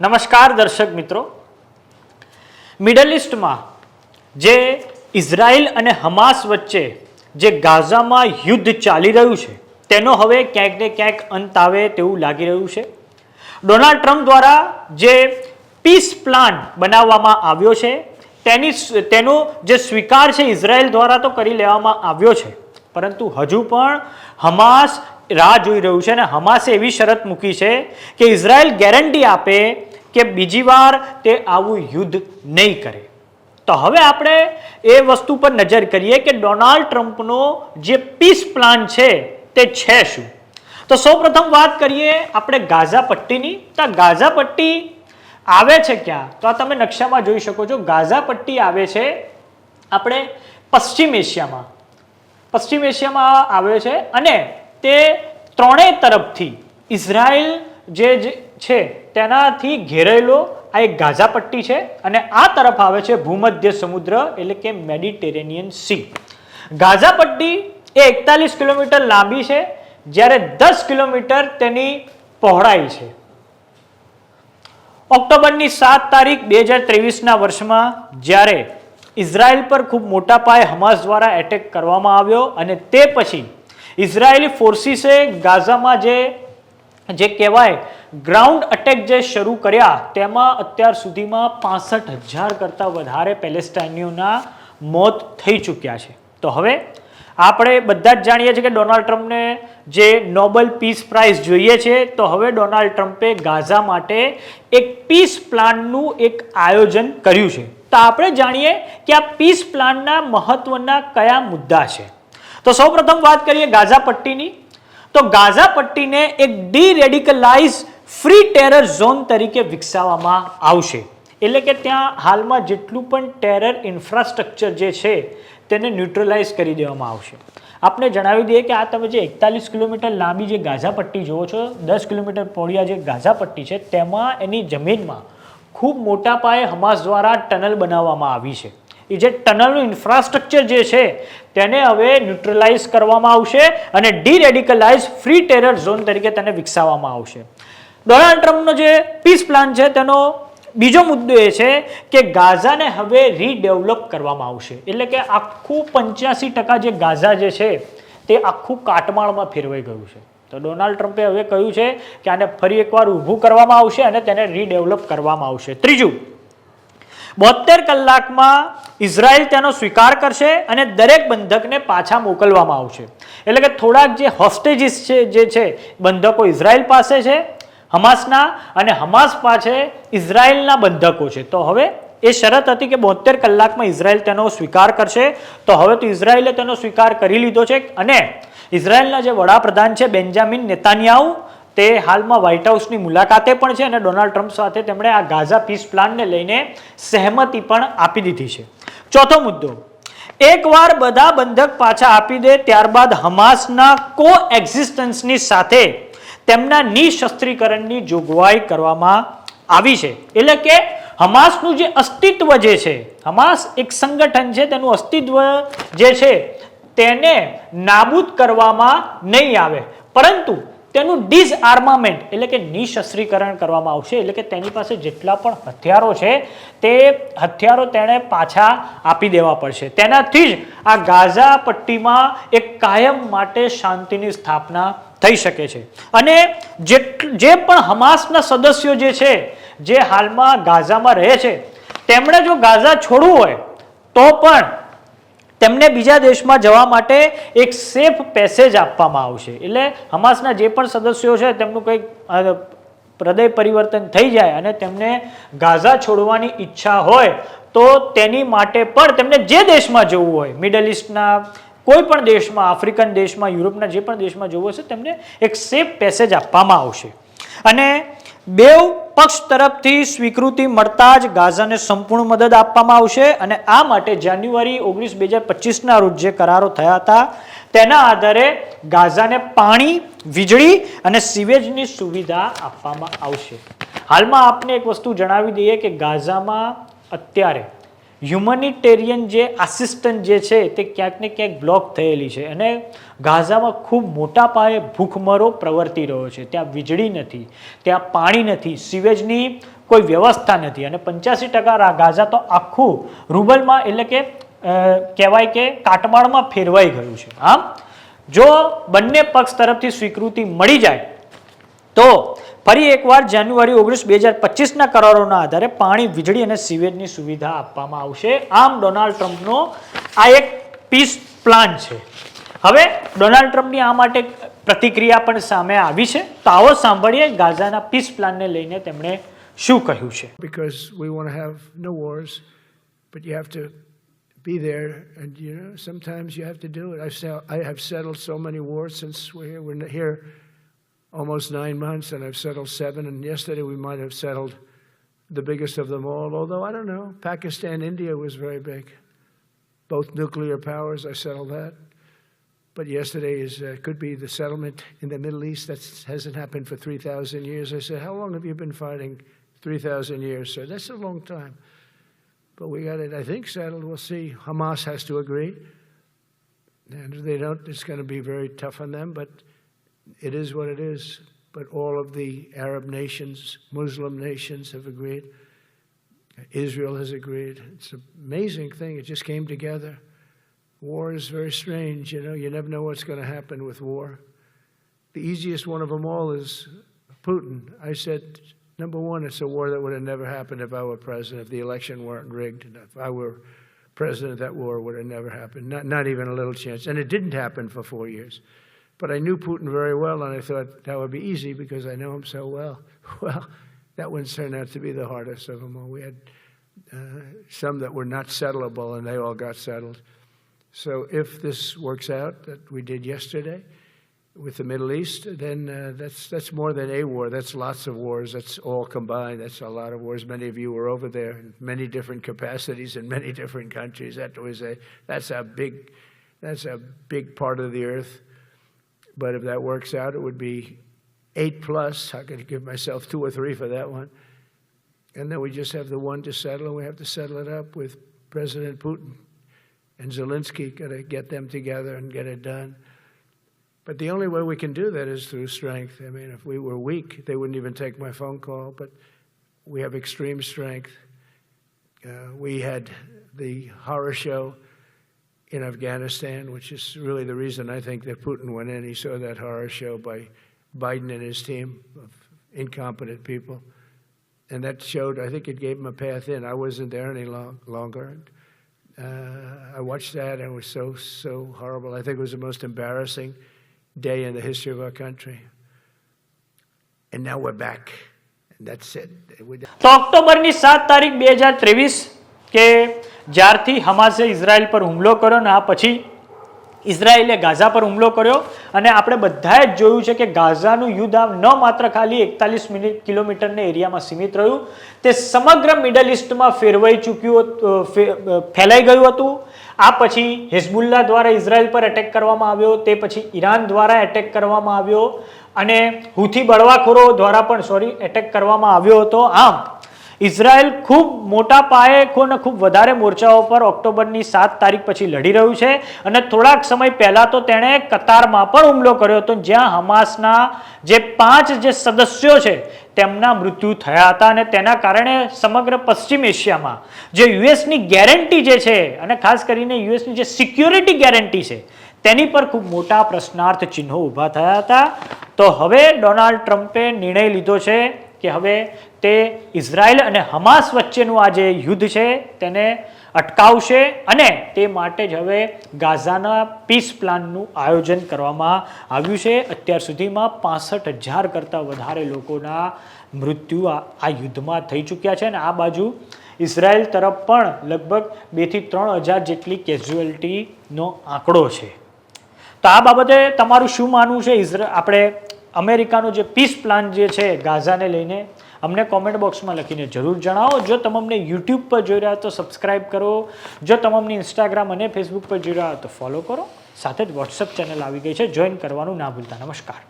નમસ્કાર દર્શક મિત્રો. મિડલ ઇસ્ટમાં જે ઇઝરાયલ અને હમાસ વચ્ચે જે ગાઝામાં યુદ્ધ ચાલી રહ્યું છે, તેનો હવે ક્યાંક ને ક્યાંક અંત આવે તેવું લાગી રહ્યું છે. ડોનાલ્ડ ટ્રમ્પ દ્વારા જે પીસ પ્લાન બનાવવામાં આવ્યો છે, તેની તેનો જે સ્વીકાર છે ઇઝરાયલ દ્વારા તો કરી લેવામાં આવ્યો છે, પરંતુ હજુ પણ હમાસ રાહ જોઈ રહ્યું છે અને હમાસે એવી શરત મૂકી છે કે ઇઝરાયલ ગેરંટી આપે કે બીજી વાર તે આવું યુદ્ધ નહીં કરે. તો હવે આપણે એ વસ્તુ પર નજર કરીએ કે ડોનાલ્ડ ટ્રમ્પનો જે પીસ પ્લાન છે તે છે શું? તો સૌપ્રથમ વાત કરીએ આપણે ગાઝા પટ્ટીની. તો ગાઝા પટ્ટી આવે છે ક્યાં? તો આ તમે નકશામાં જોઈ શકો છો. ગાઝા પટ્ટી આવે છે આપણે પશ્ચિમ એશિયામાં. પશ્ચિમ એશિયામાં આવે છે અને તે ત્રણેય તરફથી ઇઝરાયલ જે છે, તેનાથી ઘેરાયેલો આ એક ગાઝા પટ્ટી છે અને આ તરફ આવે છે ભૂમધ્ય સમુદ્ર એટલે કે મેડિટેરેનિયન સી. ગાઝા પટ્ટી એ એકતાલીસ કિલોમીટર લાંબી છે, જ્યારે દસ કિલોમીટર તેની પહોળાઈ છે. ઓક્ટોબરની સાત તારીખ બે હજાર ત્રેવીસના વર્ષમાં, જ્યારે ઇઝરાયલ પર ખૂબ મોટા પાયે હમાસ દ્વારા એટેક કરવામાં આવ્યો અને તે પછી ઇઝરાયેલી ફોર્સિસે ગાઝામાં જે જે કહેવાય ગ્રાઉન્ડ અટેક જે શરૂ કર્યા, તેમાં અત્યાર સુધીમાં પાસઠ હજાર કરતાં વધારે પેલેસ્ટાઇનીઓના મોત થઈ ચૂક્યા છે. તો હવે આપણે બધા જ જાણીએ છીએ કે ડોનાલ્ડ ટ્રમ્પને જે નોબેલ પીસ પ્રાઇઝ જોઈએ છે, તો હવે ડોનાલ્ડ ટ્રમ્પે ગાઝા માટે એક પીસ પ્લાનનું એક આયોજન કર્યું છે. તો આપણે જાણીએ કે આ પીસ પ્લાનના મહત્વના કયા મુદ્દા છે. તો સૌપ્રથમ વાત કરીએ ગાઝા પટ્ટીની. તો ગાઝા પટ્ટીને એક D radicalise free terror zone તરીકે વિકસાવવામાં આવશે. એટલે કે ત્યાં હાલમાં જેટલું પણ ટેરર ઇન્ફ્રાસ્ટ્રક્ચર જે છે, તેને ન્યુટ્રલાઇઝ કરી દેવામાં આવશે. આપણે જણાવી દઈએ કે આ તમે જે એકતાલીસ કિલોમીટર લાંબી જે ગાઝા પટ્ટી જુઓ છો, દસ કિલોમીટર પહોળિયા જે ગાઝા પટ્ટી છે, તેમાં એની જમીનમાં ખૂબ મોટા પાયે હમાસ દ્વારા ટનલ બનાવવામાં આવી છે. એ જે ટનલનું ઇન્ફ્રાસ્ટ્રક્ચર જે છે, તેને હવે ન્યુટ્રલાઇઝ કરવામાં આવશે અને D radicalise free terror zone તરીકે તેને વિકસાવવામાં આવશે. ડોનાલ્ડ ટ્રમ્પનો જે પીસ પ્લાન છે, તેનો બીજો મુદ્દો એ છે કે ગાઝાને હવે રીડેવલપ કરવામાં આવશે. એટલે કે આખું પંચ્યાસી ટકા જે ગાઝા જે છે, તે આખું કાટમાળમાં ફેરવાઈ ગયું છે. તો ડોનાલ્ડ ટ્રમ્પે હવે કહ્યું છે કે આને ફરી એકવાર ઊભું કરવામાં આવશે અને તેને રીડેવલપ કરવામાં આવશે. ત્રીજું બોતેર કલાકમાં ઇઝરાયલ તેનો સ્વીકાર કરશે અને દરેક બંધકને પાછા મોકલવામાં આવશે. એટલે કે થોડાક જે હોસ્ટેજીસ છે, જે છે, બંધકો ઇઝરાયલ પાસે છે, હમાસના અને હમાસ પાસે ઇઝરાયલના બંધકો છે. તો હવે એ શરત હતી કે બોતેર કલાકમાં ઇઝરાયલ તેનો સ્વીકાર કરશે. તો હવે તો ઇઝરાયલે તેનો સ્વીકાર કરી લીધો છે. અને ઇઝરાયલના જે વડાપ્રધાન છે, બેન્જામિન નેતાન્યાહુ તે હાલમાં વ્હાઇટ હાઉસની મુલાકાતે પણ છે અને ડોનાલ્ડ ટ્રમ્પ સાથે તેમણે આ ગાઝા પીસ પ્લાનને લઈને સહેમતિ પણ આપી દીધી છે. ચોથો મુદ્દો. એકવાર બધા બંધક પાછા આપી દે ત્યારબાદ હમાસના કો એક્ઝિસ્ટન્સની સાથે તેમના નિશસ્ત્રીકરણની જોગવાઈ કરવામાં આવી છે. એટલે કે હમાસનું જે અસ્તિત્વ જે છે, હમાસ એક સંગઠન છે, તેનું અસ્તિત્વ જે છે, તેને નાબૂદ કરવામાં નહીં આવે. પરંતુ તેનું ડિઝઆર્મામેન્ટ એટલે કે નિશસ્ત્રીકરણ કરવામાં આવશે. એટલે કે તેની પાસે જેટલા પણ હથિયારો છે, તે હથિયારો તેણે પાછા આપી દેવા પડશે. તેનાથી જ આ ગાઝા પટ્ટીમાં એક કાયમ માટે શાંતિની સ્થાપના થઈ શકે છે. અને જે જે પણ હમાસના સદસ્યો જે છે, જે હાલમાં ગાઝામાં રહે છે, તેમણે જો ગાઝા છોડવું હોય, તો પણ તેમને બીજા દેશમાં જવા માટે એક સેફ પેસેજ આપવામાં આવશે. એટલે હમાસના જે પણ સદસ્યો છે, તેમનું કંઈક હૃદય પરિવર્તન થઈ જાય અને તેમને ગાઝા છોડવાની ઈચ્છા હોય, તો તેની માટે પણ તેમને જે દેશમાં જવું હોય મિડલ ઇસ્ટના કોઈ પણ દેશમાં આફ્રિકન દેશમાં યુરોપના જે પણ દેશમાં જવું હશે, તેમને એક સેફ પેસેજ આપવામાં આવશે. અને બેવ પક્ષ તરફથી સ્વીકૃતિ મળતા જ ગાઝાને સંપૂર્ણ મદદ આપવામાં આવશે અને આ માટે જાન્યુઆરી ઓગણીસ બે હજાર પચીસના રોજ જે કરારો થયા હતા, તેના આધારે ગાઝાને પાણી, વીજળી અને સીવેજની સુવિધા આપવામાં આવશે. હાલમાં આપને એક વસ્તુ જણાવી દઈએ કે ગાઝામાં અત્યારે હ્યુમનિટેરિયન જે આસિસ્ટન્ટ જે છે, તે ક્યાંક ને ક્યાંક બ્લોક થયેલી છે. અને ગાઝામાં ખૂબ મોટા પાયે ભૂખમરો પ્રવર્તી રહ્યો છે. ત્યાં વીજળી નથી, ત્યાં પાણી નથી સિવેજની કોઈ વ્યવસ્થા નથી. અને પંચ્યાસી ટકા ગાઝા તો આખું રૂબલમાં એટલે કે કહેવાય કે કાટમાળમાં ફેરવાઈ ગયું છે. આમ, જો બંને પક્ષ તરફથી સ્વીકૃતિ મળી જાય, તો ફરી એકવાર જાન્યુઆરી ઓગણીસ બે હજાર પચીસના કરારોના આધારે પાણી વીજળી અને સીવેજની સુવિધા આપવામાં આવશે આમ ડોનાલ્ડ ટ્રમ્પનો આ એક પીસ પ્લાન છે હવે ડોનાલ્ડ ટ્રમ્પની આ માટે પ્રતિક્રિયા પણ સામે આવી છે તો આવો સાંભળીએ ગાઝાના પીસ પ્લાનને લઈને તેમણે શું કહ્યું છે we want to have no wars, but you have to be there, and you know sometimes you have to do it. I've I have settled so many wars since we're almost nine months, and I've settled seven. And yesterday we might have settled the biggest of them all. Although I don't know, Pakistan, India was very big, both nuclear powers. I settled that. But yesterday is uh, could be the settlement in the Middle East that hasn't happened for three thousand years. I said, how long have you been fighting? Three thousand years, sir. That's a long time. But we got it, I think, settled. We'll see. Hamas has to agree. And if they don't, it's going to be very tough on them. But it is what it is. But all of the Arab nations, Muslim nations have agreed. Israel has agreed. It's an amazing thing. It just came together. War is very strange, you know. You never know what's going to happen with war. The easiest one of them all is Putin. I said, number one, it's a war that would have never happened if I were president, if the election weren't rigged. If I were president, that war would have never happened. Not, not even a little chance. And it didn't happen for four years. But I knew Putin very well, and I thought that would be easy because I know him so well. Well, that one turned out to be the hardest of them all. We had uh, some that were not settleable, and they all got settled. So if this works out that we did yesterday with the Middle East, then uh, that's that's more than a war. That's lots of wars. That's all combined. That's a lot of wars. Many of you were over there in many different capacities in many different countries. That was a that's a big that's a big part of the earth. But if that works out, it would be eight plus. I could give myself two or three for that one. And then we just have the one to settle, and we have to settle it up with President Putin and Zelensky. Got to get them together and get it done. But the only way we can do that is through strength. I mean, if we were weak, they wouldn't even take my phone call. But we have extreme strength. Uh, we had the horror show in Afghanistan, which is really the reason I think that Putin went in. He saw that horror show by Biden and his team of incompetent people. And that showed, I think it gave him a path in. I wasn't there any long, longer. Uh, I watched that and it was so, so horrible. I think it was the most embarrassing day in the history of our country. And now we're back. And that's it. We're done. તો ઓક્ટોબરની સાત તારીખ બે હજાર ત્રેવીસ કે જ્યારથી હમાસે Israel પર હુમલો કર્યો ને આ પછી ઇઝરાયેલે ગાઝા પર હુમલો કર્યો અને આપણે બધાએ જ જોયું છે કે ગાઝાનું યુદ્ધ આમ ન માત્ર ખાલી એકતાલીસ મિનિટ કિલોમીટરને એરિયામાં સીમિત રહ્યું, તે સમગ્ર મિડલ ઇસ્ટમાં ફેરવાઈ ચૂક્યું ફેલાઈ ગયું હતું. આ પછી હિઝબુલ્લા દ્વારા ઇઝરાયલ પર એટેક કરવામાં આવ્યો, તે પછી ઈરાન દ્વારા એટેક કરવામાં આવ્યો અને હુથી બળવાખોરો દ્વારા પણ, સોરી, એટેક કરવામાં આવ્યો હતો. આમ ઇઝરાયલ ખૂબ મોટા પાયે ખૂબ ખૂબ વધારે મોરચાઓ પર ઓક્ટોબરની સાત તારીખ પછી લડી રહ્યું છે. અને થોડાક સમય પહેલાં તો તેણે કતારમાં પણ હુમલો કર્યો હતો. જ્યાં હમાસના જે પાંચ જે સદસ્યો છે, તેમના મૃત્યુ થયા હતા અને તેના કારણે સમગ્ર પશ્ચિમ એશિયામાં જે યુએસની ગેરંટી જે છે અને ખાસ કરીને યુએસની જે સિક્યોરિટી ગેરંટી છે, તેની પર ખૂબ મોટા પ્રશ્નાર્થ ચિહ્નો ઊભા થયા હતા. તો હવે ડોનાલ્ડ ટ્રમ્પે નિર્ણય લીધો છે કે હવે તે ઇઝરાયલ અને હમાસ વચ્ચેનું આ જે યુદ્ધ છે તેને અટકાવશે અને તે માટે જ હવે ગાઝાના પીસ પ્લાનનું આયોજન કરવામાં આવ્યું છે. અત્યાર સુધીમાં પાસઠ હજાર કરતાં વધારે લોકોના મૃત્યુ આ યુદ્ધમાં થઈ ચૂક્યા છે અને આ બાજુ ઇઝરાયલ તરફ પણ લગભગ બેથી ત્રણ હજાર જેટલી કેઝ્યુઅલ્ટીનો આંકડો છે. તો આ બાબતે તમારું શું માનવું છે? ઇઝરા, આપણે અમેરિકાનો જે પીસ પ્લાન જે છે ગાઝાને લઈને, અમને કોમેન્ટ બોક્સમાં લખીને જરૂર જણાવો. જો તમે અમને યુટ્યુબ પર જોઈ રહ્યા તો સબસ્ક્રાઈબ કરો. જો તમે અમને ઇન્સ્ટાગ્રામ અને ફેસબુક પર જોઈ રહ્યા તો ફોલો કરો. સાથે જ વોટ્સઅપ ચેનલ આવી ગઈ છે. જોઈન કરવાનું ના ભૂલતા. નમસ્કાર.